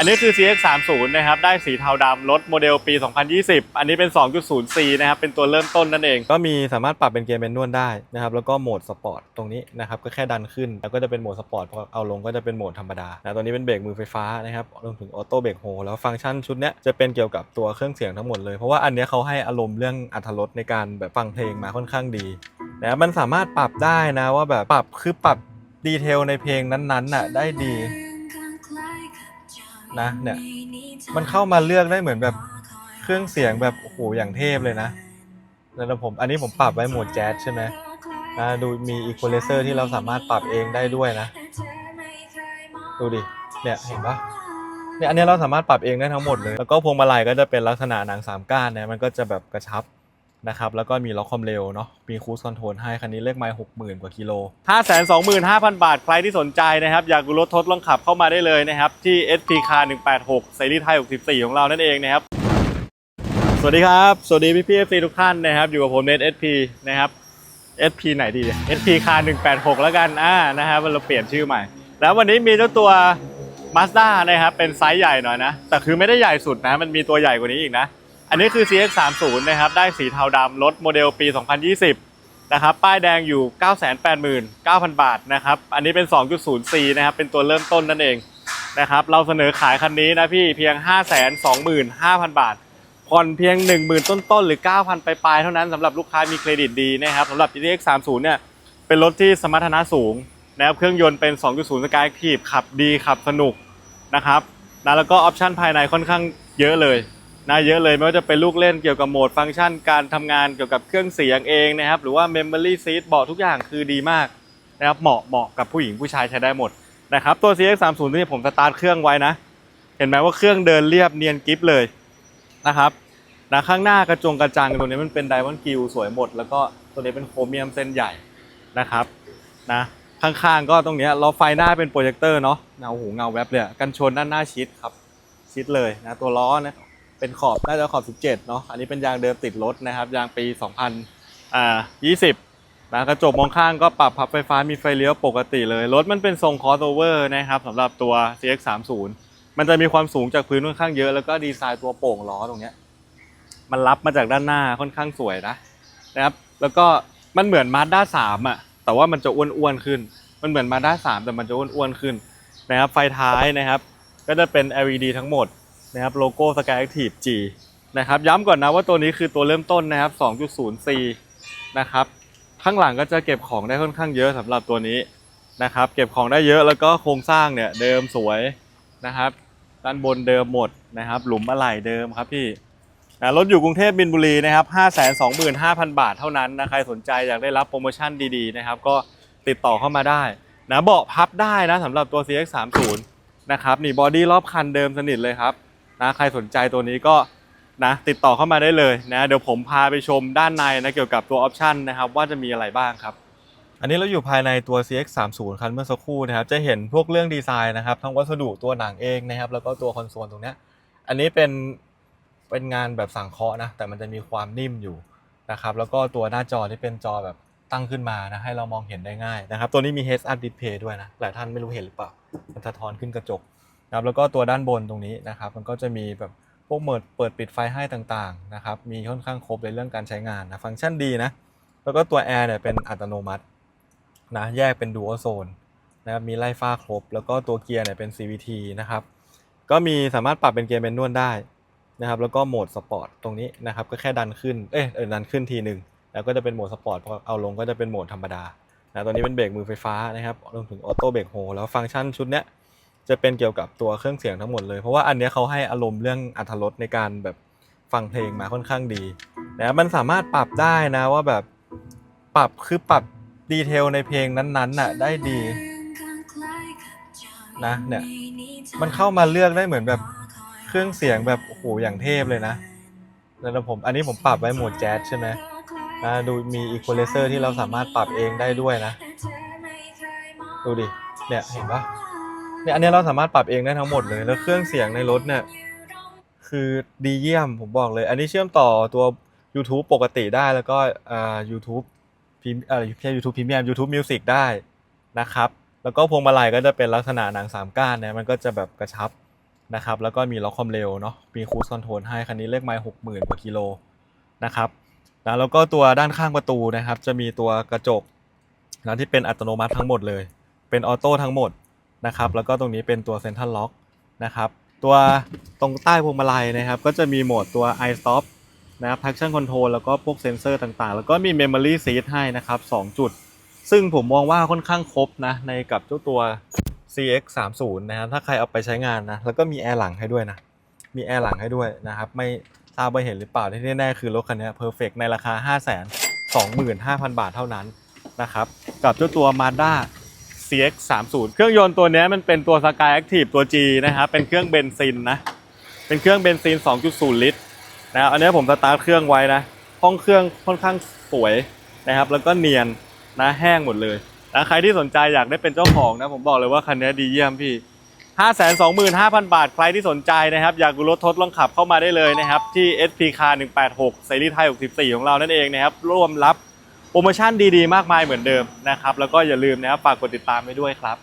อันนี้คือ CX 3 0 นะครับ ได้สีเทาดำรถโมเดลปี 2020 อันนี้เป็น 2.0C นะครับ เป็นตัวเริ่มต้นนั่นเอง ก็มีสามารถปรับเป็นเกียร์แมนนวลได้นะครับ แล้วก็โหมดสปอร์ตตรงนี้นะครับ ก็แค่ดันขึ้น แล้วก็จะเป็นโหมดสปอร์ต พอเอาลงก็จะเป็นโหมดธรรมดานะตัวนี้เป็นเบรกมือไฟฟ้านะครับ รวมถึงออโต้เบรกโฮแล้วฟังก์ชันชุดนี้จะเป็นเกี่ยวกับตัวเครื่องเสียงทั้งหมดเลย เพราะว่าอันนี้เขาให้อารมณ์เรื่องอรรถรสในการแบบฟังเพลงมาค่อนข้างดีนะมันสามารถปรับได้นะว่าแบบปรับคือปรับดีเทลในเพลงนั้นๆน่ะได้ดี นะเนี่ย มันเข้ามาเลือกได้เหมือนแบบเครื่องเสียงแบบโอ้โหอย่างเทพเลยนะแล้วผมอันนี้ผมปรับไว้โหมดแจ๊สใช่ไหมนะดูมีอีควอไลเซอร์ที่เราสามารถปรับเองได้ด้วยนะ ดูดิเนี่ยเห็นปะเนี่ยอันนี้เราสามารถปรับเองได้ทั้งหมดเลย แล้วก็พวงมาลัยก็จะเป็นลักษณะหนังสามก้านนะมันก็จะแบบกระชับ นะครับแล้วก็มีล็อกความเร็วเนาะมีคูสคอนโทรลให้คันนี้เลขไมล์หกหมื่นกว่ากิโลห้าแสนสองหมื่นห้าพันบาท ใครที่สนใจนะครับ อยากดูรถทดลองขับเข้ามาได้เลยนะครับ ที่ SP Car 186เสรีไทย64 ของเรานั่นเองนะครับ สวัสดีครับ สวัสดีพี่พี่ FC ทุกท่านนะครับ อยู่กับผมเนท SP นะครับ SP ไหนดีเนี่ย SP Car 186 แล้วกันอ่านะครับเราเปลี่ยนชื่อใหม่ แล้ววันนี้มีเจ้าตัว Mazda นะครับเป็นไซส์ใหญ่หน่อยนะแต่คือไม่ได้ใหญ่สุดนะมันมีตัวใหญ่กว่านี้อีกนะ อันนี้คือ CX 3 0 นะครับได้สีเทาดำรถโมเดลปี 2020 นะครับป้ายแดงอยู่ 989,000 บาทนะครับอันนี้เป็น 2.0C นะครับเป็นตัวเริ่มต้นนั่นเองนะครับเราเสนอขายคันนี้นะพี่เพียง 525,000 บาทผ่อนเพียง 10,000 ต้นๆหรือ 9,000ปลายๆเท่านั้นสำหรับลูกค้ามีเครดิตดีนะครับสำหรับ GTX 30 เนี่ยเป็นรถที่สมรรถนะสูงนะครับเครื่องยนต์เป็น 2.0 Sky Active ขับดีขับสนุกนะครับนะแล้วก็ออปชันภายในค่อนข้างเยอะเลย นะเยอะเลยไม่ว่าจะเป็นลูกเล่นเกี่ยวกับโหมดฟังก์ชัน การทำงานเกี่ยวกับเครื่องเสียงเองนะครับ หรือว่า Memory Seat เบาะทุกอย่างคือดีมากนะครับเหมาะเหมาะกับผู้หญิงผู้ชายใช้ได้หมดนะครับตัว CX 3 0ที่ผมสตาร์ทเครื่องไว้นะ เห็นไหมว่าเครื่องเดินเรียบเนียนกริฟเลยนะครับนะข้างหน้ากระจงกระจังตรงนี้มันเป็นไดมอนด์กิลสวยหมด แล้วก็ตัวนี้เป็นโครเมียมเส้นใหญ่นะครับนะข้างๆก็ตรงนี้ยล้อไฟหน้าเป็นโปรเจคเตอร์เนาะเงาหูเงาแวบเลยกันชนด้านหน้าชิดครับชิดเลยนะตัวล้อนะ เป็นขอบน่าจะขอบ 17 เนาะอันนี้เป็นยางเดิมติดรถนะครับ ยางปี 2000อ่า20นะกระจกมองข้างก็ปรับพับไฟฟ้ามีไฟเลี้ยวปกติเลย รถมันเป็นทรง crossover นะครับสำหรับตัว CX 3 0 มันจะมีความสูงจากพื้นค่อนข้างเยอะแล้วก็ดีไซน์ตัวโป่งล้อตรงเนี้ยมันรับมาจากด้านหน้าค่อนข้างสวยนะนะครับ แล้วก็มันเหมือน Mazda 3อะแต่ว่ามันจะอ้วนๆขึ้น มันเหมือน Mazda 3แต่มันจะอ้วนๆขึ้นนะครับไฟท้ายนะครับ ก็จะเป็น LED ทั้งหมด นะครับโลโก้ Sky Active G นะครับย้ำก่อนนะว่าตัวนี้คือตัวเริ่มต้นนะครับ 2.0C นะครับข้างหลังก็จะเก็บของได้ค่อนข้างเยอะสำหรับตัวนี้นะครับ เก็บของได้เยอะแล้วก็โครงสร้างเนี่ยเดิมสวยนะครับด้านบนเดิมหมดนะครับ หลุมอะไหล่เดิมครับพี่นะรถอยู่กรุงเทพบินบุรีนะครับ 525,000 บาทเท่านั้นนะใครสนใจอยากได้รับโปรโมชั่นดีๆนะครับ ก็ติดต่อเข้ามาได้นะเบาะพับได้นะสำหรับตัว CX 3 0 นะครับนี่บอดี้รอบคันเดิมสนิทเลยครับ นะใครสนใจตัวนี้ก็นะติดต่อเข้ามาได้เลยนะเดี๋ยวผมพาไปชมด้านในนะเกี่ยวกับตัวออปชันนะครับว่าจะมีอะไรบ้างครับ อันนี้เราอยู่ภายในตัว CX 3 0 คันเมื่อสักครู่นะครับจะเห็นพวกเรื่องดีไซน์นะครับทั้งวัสดุตัวหนังเองนะครับแล้วก็ตัวคอนโซลตรงเนี้ยอันนี้เป็นเป็นงานแบบสังเคราะห์นะแต่มันจะมีความนิ่มอยู่นะครับแล้วก็ตัวหน้าจอที่เป็นจอแบบตั้งขึ้นมานะให้เรามองเห็นได้ง่ายนะครับตัวนี้มี Heads Up Display ด้วยนะหลายท่านไม่รู้เห็นหรือเปล่ามันสะท้อนขึ้นกระจก นะครับแล้วก็ตัวด้านบนตรงนี้นะครับมันก็จะมีแบบพวกเมิดเปิดปิดไฟให้ต่างๆนะครับมีค่อนข้างครบในเรื่องการใช้งานนะฟังก์ชันดีนะแล้วก็ตัวแอร์เนี่ยเป็นอัตโนมัตินะแยกเป็นดูอัลโซนนะครับมีไล่ฟ้าครบ แล้วก็ตัวเกียร์เนี่ยเป็น CVT นะครับก็มีสามารถปรับเป็นเกียร์แมนนวลได้นะครับแล้วก็โหมดสปอร์ตตรงนี้นะครับก็แค่ดันขึ้นเอ๊ะเอดันขึ้นทีหนึ่งแล้วก็จะเป็นโหมดสปอร์ตพอเอาลงก็จะเป็นโหมดธรรมดานะตัวนี้เป็นเบรกมือไฟฟ้านะครับรวมถึงออโต้เบรกโฮแล้วฟังก์ชันชุดเนี้ย จะเป็นเกี่ยวกับตัวเครื่องเสียงทั้งหมดเลยเพราะว่าอันเนี้ยเขาให้อารมณ์เรื่องอรรถรสในการแบบฟังเพลงมาค่อนข้างดีนะมันสามารถปรับได้นะว่าแบบปรับคือปรับดีเทลในเพลงนั้นๆน่ะได้ดีนะเนี่ยมันเข้ามาเลือกได้เหมือนแบบเครื่องเสียงแบบโอ้โหอย่างเทพเลยนะแล้วผมอันนี้ผมปรับไว้โหมดแจ๊สใช่ไหมนะดูมีอีควอไลเซอร์ที่เราสามารถปรับเองได้ด้วยนะ ดูดิเนี่ยเห็นปะ เนี่ยอันนี้เราสามารถปรับเองได้ทั้งหมดเลยแล้วเครื่องเสียงในรถเนี่ยคือดีเยี่ยมผมบอกเลย อันนี้เชื่อมต่อตัว YouTube ปกติได้แล้วก็อ่า YouTube พิมเอ่อแค่ YouTube Premium YouTube Music ได้นะครับแล้วก็พวงมาลัยก็จะเป็นลักษณะหนังสามก้านเนี่ยมันก็จะแบบกระชับนะครับแล้วก็มีล็อกความเร็วเนาะมีคู i คอนโทรลให้คันนี้เลขไมล์หกหมื่นกว่ากิโลนะครับนะแล้วก็ตัวด้านข้างประตูนะครับ จะมีตัวกระจกนะที่เป็นอัตโนมัติทั้งหมดเลย เป็นออโต้ทั้งหมด นะครับแล้วก็ตรงนี้เป็นตัวเซ็นทรัลล็อกนะครับตัวตรงใต้พวงมาลัยนะครับก็จะมีโหมดตัว i stop นะครับ traction control แล้วก็พวกเซนเซอร์ต่างๆ แล้วก็มี memory seat ให้นะครับ2จุด ซึ่งผมมองว่าค่อนข้างครบนะในกับเจ้าตัว CX 3 0นะครับถ้าใครเอาไปใช้งานนะแล้วก็มีแอร์หลังให้ด้วยนะมีแอร์หลังให้ด้วยนะครับไม่ทราบว่าเห็นหรือเปล่าที่แน่ๆคือรถคันนี้ perfect ในราคา 5 2 5 0 0 0 บาทเท่านั้นนะครับกับเจ้าตัว Mazda CX 3 0เครื่องยนต์ตัวนี้มันเป็นตัว Sky Active ตัว G นะครับ เป็นเครื่องเบนซินนะ เป็นเครื่องเบนซิน 2.0 ลิตรนะครับอันนี้ผมสตาร์ทเครื่องไว้นะ ห้องเครื่องค่อนข้างสวยนะครับ แล้วก็เนียนนะแห้งหมดเลยนะใครที่สนใจอยากได้เป็นเจ้าของนะ ผมบอกเลยว่าคันนี้ดีเยี่ยมพี่ 525,000 บาท ใครที่สนใจนะครับ อยากดูรถทดลองขับเข้ามาได้เลยนะครับ ที่ SP Car 186เสรีไทย64 ของเรานั่นเองนะครับ ร่วมรับ โปรโมชั่นดีๆ มากมายเหมือนเดิมนะครับ แล้วก็อย่าลืมนะครับฝากกดติดตามไว้ด้วยครับ